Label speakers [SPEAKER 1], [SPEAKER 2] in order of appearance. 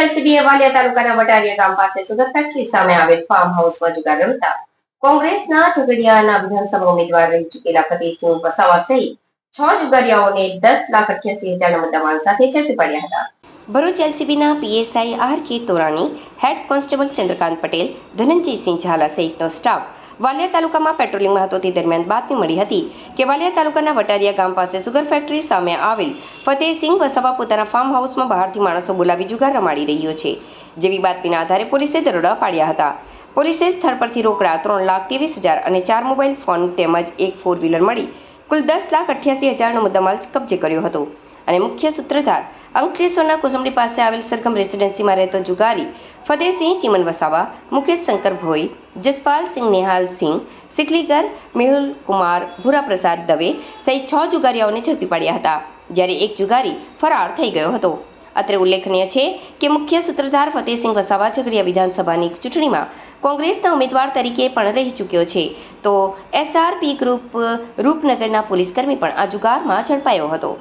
[SPEAKER 1] એલસીબીએ વાલિયા તાલુકાના વટારિયા ગામ આવેલ ફાર્મ કોંગ્રેસના ઝઘડિયાના ઉમેદવાર રહી ચૂકેલા ફતેહસિંહ વસાવા સહિત છ જુગારીયાઓને દસ લાખ અઠ્યાસી હજારના મુદ્દામાલ સાથે ઝડપી પડ્યા હતા. Bharuch એલસીબીના PSI R K Torani, head constable Chandrakant Patel, Dhananjaysinh Jhala સહિતનો સ્ટાફ વાલિયા તાલુકામાં પેટ્રોલિંગમાં હતો તે દરમિયાન બાતમી મળી હતી કે વાલિયા તાલુકાના વટારિયા ગામ પાસે સુગર ફેક્ટરી સામે આવેલ ફતેહસિંહ વસાવા પોતાના ફાર્મ હાઉસમાં બહારથી માણસો બોલાવી જુગાર રમાડી રહ્યો છે, જેવી બાતમીના આધારે પોલીસે દરોડા પાડ્યા હતા. પોલીસે સ્થળ પરથી રોકડા ત્રણ લાખ ત્રેવીસ હજાર અને ચાર મોબાઈલ ફોન તેમજ એક ફોર વ્હીલર મળી કુલ દસ લાખ અઠ્યાસી હજારનો મુદ્દામાલ કબજે કર્યો હતો. અને મુખ્ય સૂત્રધાર અંકલેશ્વરના કુસુમડી પાસે આવેલ સરગમ રેસિડેન્સીમાં રહેતો જુગારી ફતેહસિંહ ચીમન વસાવા મુકેશ શંકર ભોઈ જસપાલસિંહ નિહાલસિંહ સિકલીગર મેહુલ કુમાર, ભૂરાપ્રસાદ દવે સહિત છ જુગારીઓને ઝડપી પાડ્યા હતા, જ્યારે એક જુગારી ફરાર થઈ ગયો હતો. અત્રે ઉલ્લેખનીય છે કે મુખ્ય સૂત્રધાર ફતેહસિંહ વસાવા ઝઘડિયા વિધાનસભાની ચૂંટણીમાં કોંગ્રેસના ઉમેદવાર તરીકે પણ રહી ચૂક્યો છે. તો એસઆરપી ગ્રુપ, રૂપનગરના પોલીસકર્મી પણ આ જુગારમાં ઝડપાયો હતો.